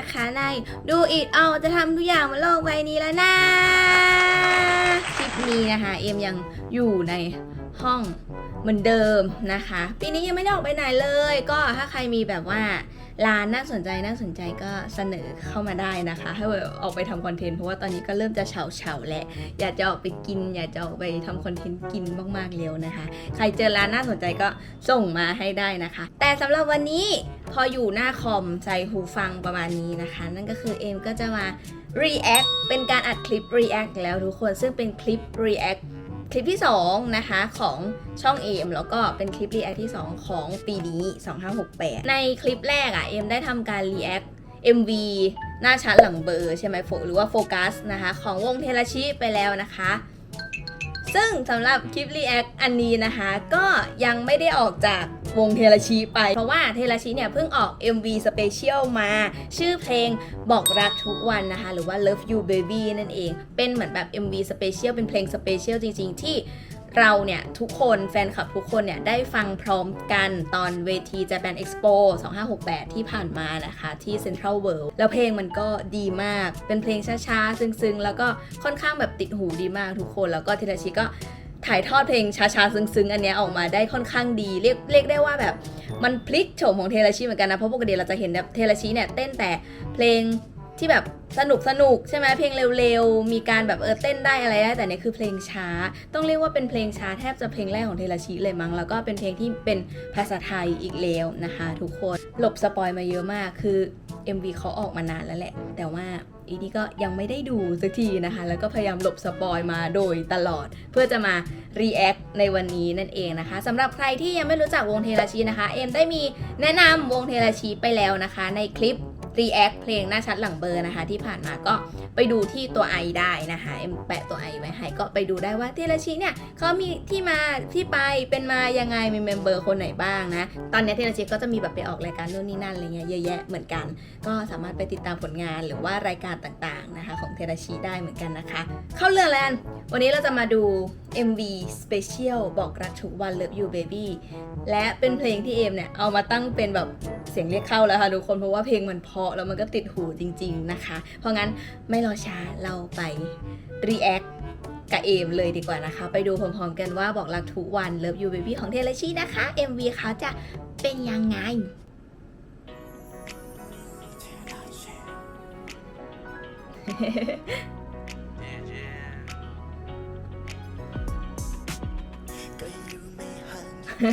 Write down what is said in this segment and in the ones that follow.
นะคะในดูอิดเอาจะทำทุกอย่างบนโลกใบนี้แล้วนะคลิปนี้นะคะเอ็มยังอยู่ในห้องเหมือนเดิมนะคะ ปีนี้ยังไม่ได้ออกไปไหนเลย ก็ถ้าใครมีแบบว่า ร้านน่าสนใจน่าสนใจก็เสนอเข้ามาได้นะคะ ให้แบบออกไปทำคอนเทนต์เพราะว่าตอนนี้ก็เริ่มจะเฉาเฉาๆแล้วอยากจะออกไปกิน อยากจะออกไปทำคอนเทนต์กินมากๆเร็วนะคะ ใครเจอร้านน่าสนใจก็ส่งมาให้ได้นะคะ แต่สำหรับวันนี้พออยู่หน้าคอมใส่หูฟังประมาณนี้นะคะ นั่นก็คือเอมก็จะมา react เป็นการอัดคลิป react แล้วทุกคนซึ่งเป็นคลิป react คลิปที่ 2 นะคะของช่องเอมแล้วก็เป็นคลิปรีแอคที่ 2 ของปีนี้ 2568 ในคลิปแรกอะ่ะเอมได้ทำการรีแอค MV หน้าชั้นหลังเบอร์ใช่ไหมโฟหรือว่าโฟกัสนะคะ ของวงเทราชิไปแล้วนะคะ ซึ่งสำหรับคลิปรีแอคอันนี้นะคะ ก็ยังไม่ได้ออกจาก วงเทราชิไป เพราะว่าเทราชิเนี่ยเพิ่งออก MV Special มา ชื่อเพลงบอกรักทุกวันนะคะ หรือว่า Love You Baby นั่นเอง เป็นเหมือนแบบ MV Special เป็นเพลง Special จริง ๆ ที่เราเนี่ยทุกคนแฟนคลับทุกคนเนี่ยได้ฟังพร้อมกันตอนเวที Japan Expo 2568 ที่ผ่านมานะคะที่ Central World แล้วเพลงมันก็ดีมาก เป็นเพลงช้าๆ ซึ้งๆ แล้วก็ค่อนข้างแบบติดหูดีมากทุกคน แล้วก็เทราชิก็ ถ่ายทอดเพลงช้าๆซึ้งๆ อันเนี้ยออกมาได้ค่อนข้างดีเรียกเรียกได้ว่าแบบมันพลิกโฉมของเทราชิเหมือนกันนะ เพราะปกติเราจะเห็นแบบเทราชิเนี่ยเต้นแต่เพลงที่แบบสนุกสนุกใช่ไหมเพลงเร็วๆ มีการแบบเออเต้นได้อะไรได้แต่เนี่ยคือเพลงช้า ต้องเรียกว่าเป็นเพลงช้าแทบจะเพลงแรกของเทราชิเลยมั้งแล้วก็เป็นเพลงที่เป็นภาษาไทยอีกแล้วนะคะ ทุกคนหลบสปอยมาเยอะมากคือ MV เขาออกมานานแล้วแหละ แต่ว่าอีนี่ก็ยังไม่ได้ดูสักทีนะคะ แล้วก็พยายามหลบสปอยมาโดยตลอด เพื่อจะมา react ในวันนี้นั่นเองนะคะสำหรับใครที่ยังไม่รู้จักวงเทราชีนะคะ เอ็มได้มีแนะนำวงเทราชีไปแล้วนะคะ ในคลิป react เพลงหน้าชัดหลังเบอร์นะคะ ที่ผ่านมาก็ไปดูที่ตัวไอได้นะคะเอ็มแปะตัวไอไว้ให้ก็ไปดูได้ว่าเทราชีเนี่ยเขามีที่มาที่ไปเป็นมายังไงมีเมมเบอร์คนไหนบ้างนะ ตอนนี้เทราชีก็จะมีแบบไปออกรายการนู่นนี่นั่นอะไรเงี้ยเยอะแยะเหมือนกัน ก็สามารถไปติดตามผลงานหรือว่ารายการต่างๆนะคะ ของเทราชีได้เหมือนกันนะคะ เข้าเรื่องแล้วกันวันนี้เราจะมาดู MV Special บอกรักทุกวัน Love You Baby และเป็นเพลงที่เอมเนี่ยเอามาตั้งเป็นแบบ เสียงเรียกเข้าแล้วค่ะทุกคนเพราะว่าเพลงมันเพาะแล้วมันก็ติดหูจริง ๆนะคะ เพราะงั้นไม่รอช้าเราไป react กับเอมเลยดีกว่านะคะ ไปดูพร้อมๆกันว่าบอกรักทุกวัน Love You Baby ของเทเลชีนะคะ MV เขาจะเป็นยังไงก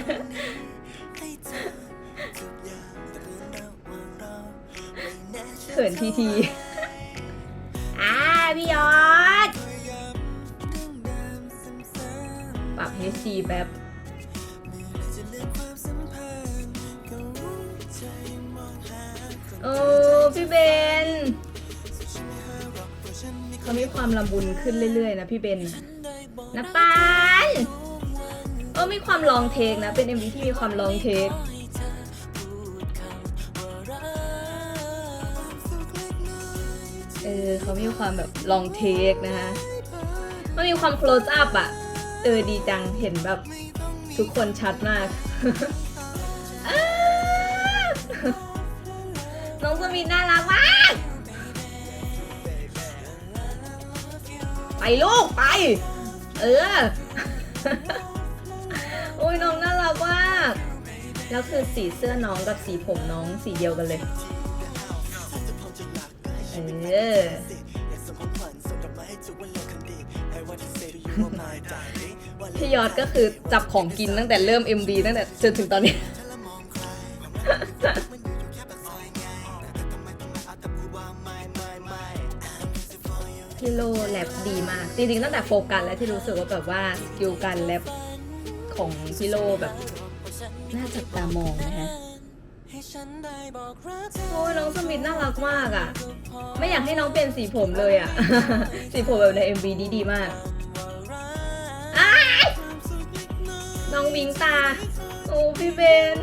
็ ขินทีทีอ่าพี่ยอดพยายามเรื่องเดิมซ้ำปรับ HD แบบๆเมื่อไรจะลืมความสัมพันธ์ก็รู้ใจมองหาคนโอ้พี่เบนฉันไม่หาหรอกเพราะฉันไม่เขามีความละมุนขึ้นเรื่อยๆ นะพี่เบนน่ะได้บอกนะปานทุกวันโอ้มีความลองเทคนะ เป็น MV ที่มีความลองเทค เออเขามีความแบบลองเทคนะคะมันมีความ close up อะเออดีจังเห็นแบบทุกคนชัดมาก น้องสมิธน่ารักมาก ไปลูกไป เออ โอ้ยน้องน่ารักมาก แล้วคือสีเสื้อน้องกับสีผมน้องสีเดียวกันเลย เออพี่ยอดก็คือจับของกินตั้งแต่เริ่ม MV ตั้งแต่จนถึงตอนนี้ พี่โลแรปดีมาก จริงๆตั้งแต่โฟกัสแล้วที่รู้สึกว่าแบบว่าสกิลการแรปของพี่โลแบบ น่าจับตามองนะฮะ โอ้ยน้องสมิธน่ารักมากอะ่ะ ไม่อยากให้น้องเปลี่ยนสีผมเลยอะ่ะ สีผมแบบใน MV ดีดีมากน้องวิงตา โอ้พี่เบน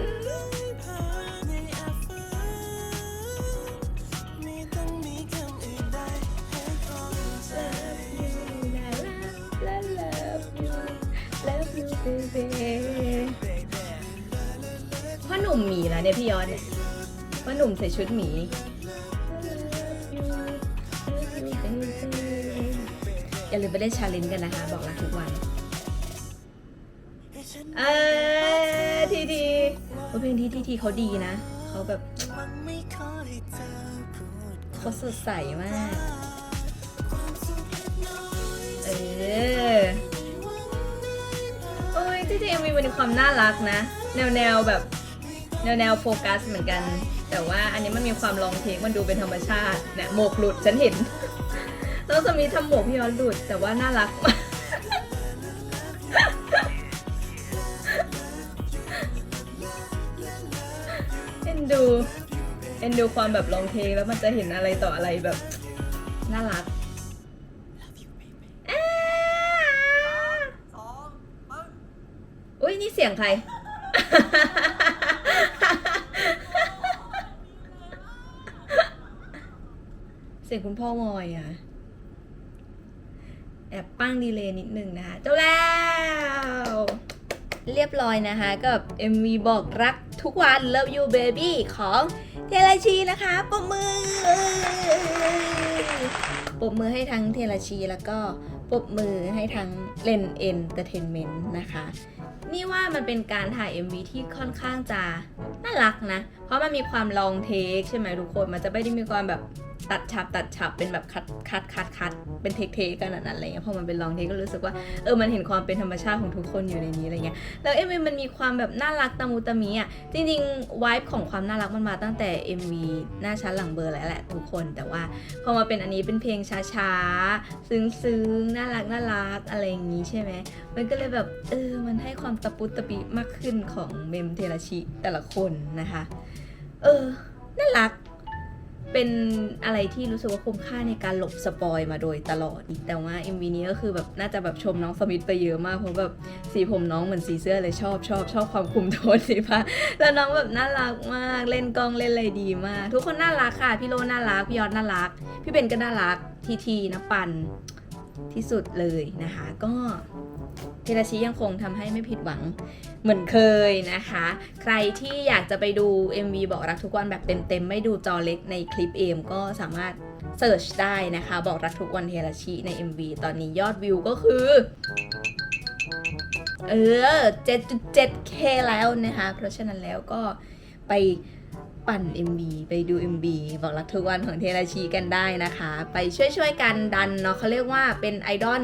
นุ่มหมีแล้วเนี่ยพี่ยอดเนี่ยว่าหนุ่มใส่ชุดหมี อย่าลืมไปเล่นชาเลนจ์กันนะคะ บอกรักทุกวันเออทีทีว่าเพลงที่ทีทีเขาดีนะ เขาแบบเขาสดใสมาก เออ โอ้ยที่จริงมีมันมีความน่ารักนะ แนวแนวแบบ แนวแนวโฟกัสเหมือนกัน แต่ว่าอันนี้มันมีความลองเทคมันดูเป็นธรรมชาติเนี่ยหมวกหลุดฉันเห็นแล้วจะมีทำหมวกพี่ย้อนหลุดแต่ว่าน่ารักมากเอ็นดูเอ็นดูความแบบลองเทคแล้วมันจะเห็นอะไรต่ออะไรแบบน่ารักอ้าอุ้ยนี่เสียงใคร สียงคุณพ่อมอยอะแอบปั้งดีเลย์นิดนึงนะคะจ้าแล้ว เรียบร้อยนะคะกับ MV บอกรักทุกวัน Love You Baby ของเทเลชีนะคะปรบมือปรบมือให้ทั้งเทเลชีแล้วก็ปรบมือให้ทั้งเลนเอนเตอร์เทนเมนต์นะคะ นี่ว่ามันเป็นการถ่าย MV ที่ค่อนข้างจะน่ารักนะ เพราะมันมีความลองเทคใช่ไหมทุกคน มันจะไม่ได้มีความแบบ ตัดฉับตัดฉับเป็นแบบคัดคัดคัดคัดเป็นเทคเทคกันนั้นอะไรเงี้ยพอมันเป็นลองเทคก็รู้สึกว่าเออมันเห็นความเป็นธรรมชาติของทุกคนอยู่ในนี้อะไรเงี้ยแล้ว MV มันมีความแบบน่ารักตะมูตะมีอะจริงๆวายของความน่ารักมันมาตั้งแต่ MV หน้าชั้นหลังเบอร์แล้วแหละทุกคนแต่ว่าพอมาเป็นอันนี้เป็นเพลงช้าๆซึ้งๆน่ารักน่ารักอะไรอย่างนี้ใช่ไหมมันก็เลยแบบเออมันให้ความตะปุตตะปิมากขึ้นของเมมเทราชิแต่ละคนนะคะ เออน่ารัก เป็นอะไรที่รู้สึกว่าคุ้มค่าในการหลบสปอยมาโดยตลอด แต่ว่า MV นี้ก็คือแบบน่าจะแบบชมน้องสมิธไปเยอะมากเพราะแบบสีผมน้องเหมือนสีเสื้อเลยชอบชอบชอบความคุมโทนสีฟ้าแล้วน้องแบบน่ารักมากเล่นกล้องเล่นอะไรดีมาก ทุกคนน่ารักค่ะ พี่โลน่ารักพี่ยอดน่ารัก พี่เบนก็น่ารักทีทีนะปัน ที่สุดเลยนะคะ ก็เทราชิยังคงทำให้ไม่ผิดหวังเหมือนเคยนะคะ ใครที่อยากจะไปดู MV บอกรักทุกวันแบบเต็มๆ ไม่ดูจอเล็กในคลิปเอมก็สามารถเสิร์ชได้นะคะ บอกรักทุกวันเทราชิใน MV ตอนนี้ยอดวิวก็คือ เออ 7.7k แล้วนะคะ เพราะฉะนั้นแล้วก็ไป ปั่น MB ไปดู MB บอกรักทุกวันของเทราชีกันได้นะคะ ไปช่วยๆกันดันเนาะเขาเรียกว่าเป็นไอดอล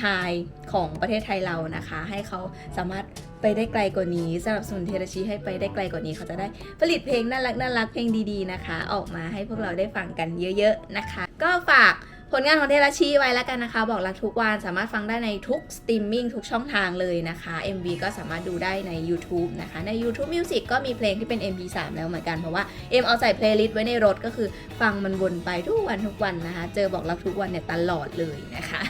ชายของประเทศไทยเรานะคะ ให้เขาสามารถไปได้ไกลกว่านี้สนับสนุนเทราชีให้ไปได้ไกลกว่านี้ เขาจะได้ผลิตเพลงน่ารักน่ารักเพลงดีๆนะคะ ออกมาให้พวกเราได้ฟังกันเยอะ ๆนะคะ ก็ฝาก ผลงานของเทราชีไว้แล้วกันนะคะ บอกรักทุกวันสามารถฟังได้ในทุกสตรีมมิ่งทุกช่องทางเลยนะคะ MV ก็สามารถดูได้ใน YouTube นะคะ ใน YouTube Music ก็มีเพลงที่เป็น MP3 แล้วเหมือนกันเพราะว่าเอ็มเอาใส่เพลย์ลิสต์ไว้ในรถก็คือฟังมันวนไปทุกวันทุกวันนะคะ เจอบอกรักทุกวันเนี่ยตลอดเลยนะคะ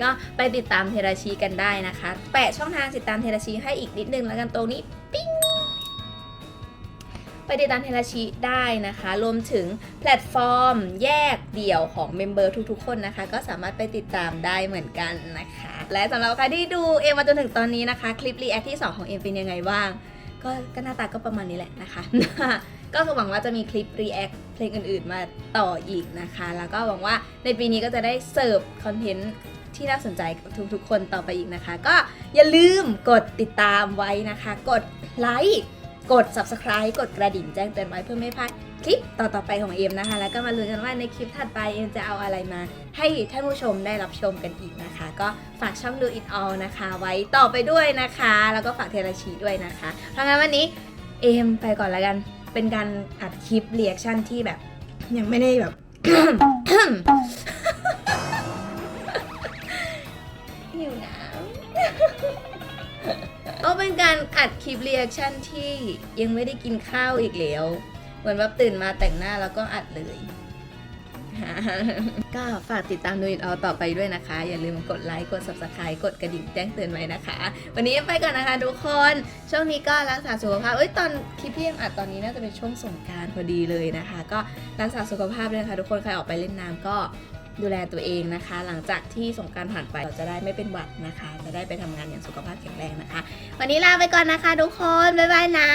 ก็ไปติดตามเทราชีกันได้นะคะ แปะช่องทางติดตามเทราชีให้อีกนิดนึงแล้วกันตรงนี้ ปิ้ง ไปติดตามเทราชิได้นะคะ รวมถึงแพลตฟอร์มแยกเดี่ยวของเมมเบอร์ทุกๆ คนนะคะ ก็สามารถไปติดตามได้เหมือนกันนะคะ และสำหรับใครที่ดูเอ็มมาจนถึงตอนนี้นะคะ คลิปรีแอคที่ 2 ของเอ็มเป็นยังไงบ้างก็ก็หน้าตาก็ประมาณนี้แหละนะคะ ก็หวังว่าจะมีคลิปรีแอคเพลงอื่นๆ มาต่ออีกนะคะ แล้วก็หวังว่าในปีนี้ก็จะได้เสิร์ฟคอนเทนต์ที่น่าสนใจกับทุกๆ คนต่อไปอีกนะคะ ก็อย่าลืมกดติดตามไว้นะคะ กดไลค์ กด subscribe กดกระดิ่งแจ้งเตือนไว้เพื่อไม่พลาดคลิปต่อๆไปของเอ็มนะคะ แล้วก็มาลุ้นกันว่าในคลิปถัดไปเอ็มจะเอาอะไรมา ให้ท่านผู้ชมได้รับชมกันอีกนะคะ ก็ฝากช่องดู it all นะคะ ไว้ต่อไปด้วยนะคะ แล้วก็ฝากเทราชีด้วยนะคะ เพราะงั้นวันนี้เอ็มไปก่อนแล้วกัน เป็นการอัดคลิปเรีแอคชั่นที่แบบ ยังไม่ได้แบบ หิวน้ำ ก็เป็นการอัดคลิปรีแอคชั่นที่ยังไม่ได้กินข้าวอีกแล้ว เหมือนว่าตื่นมาแต่งหน้าแล้วก็อัดเลย ก็ฝากติดตามดูอินเอาต่อไปด้วยนะคะ อย่าลืมกดไลค์ กด subscribe กดกระดิ่งแจ้งเตือนไว้นะคะ วันนี้ไปก่อนนะคะทุกคน ช่วงนี้ก็รักษาสุขภาพ เอ้ยตอนคลิปที่ยังอัดตอนนี้น่าจะเป็นช่วงสงการพอดีเลยนะคะ ก็รักษาสุขภาพด้วยนะคะ ทุกคนใครออกไปเล่นน้ำก็ ดูแลตัวเองนะคะ หลังจากที่สงการผ่านไปเราจะได้ไม่เป็นหวัดนะคะ จะได้ไปทำงานอย่างสุขภาพแข็งแรงนะคะ วันนี้ลาไปก่อนนะคะทุกคน บ๊ายบายนะ